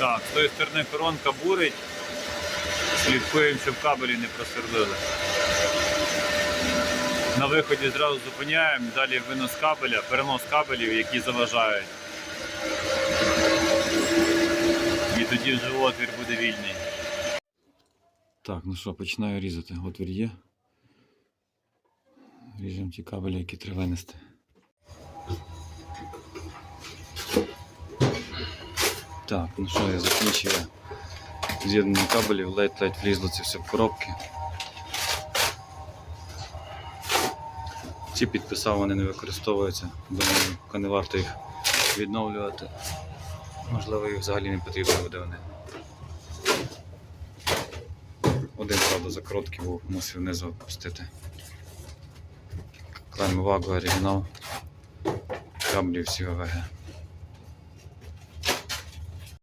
Так, з тої сторони коронка бурить. Слідкуємо, щоб кабелі не просвердили. На виході зразу зупиняємо, далі винос кабеля, перенос кабелів, які заважають. І тоді вже отвір буде вільний. Так, ну що, починаю різати. Отвір є. Ріжемо ті кабелі, які треба винести. Так, ну що, я закінчив з'єднання кабелів, ледь-ледь влізло це все в коробки. Ці підписав, вони не використовуються. Думаю, не варто їх відновлювати. Можливо, їх взагалі не потрібно буде вони. Один, правда, за короткий був, мусив внизу опустити. Клейм оригінал. Каблі всі ОВГ.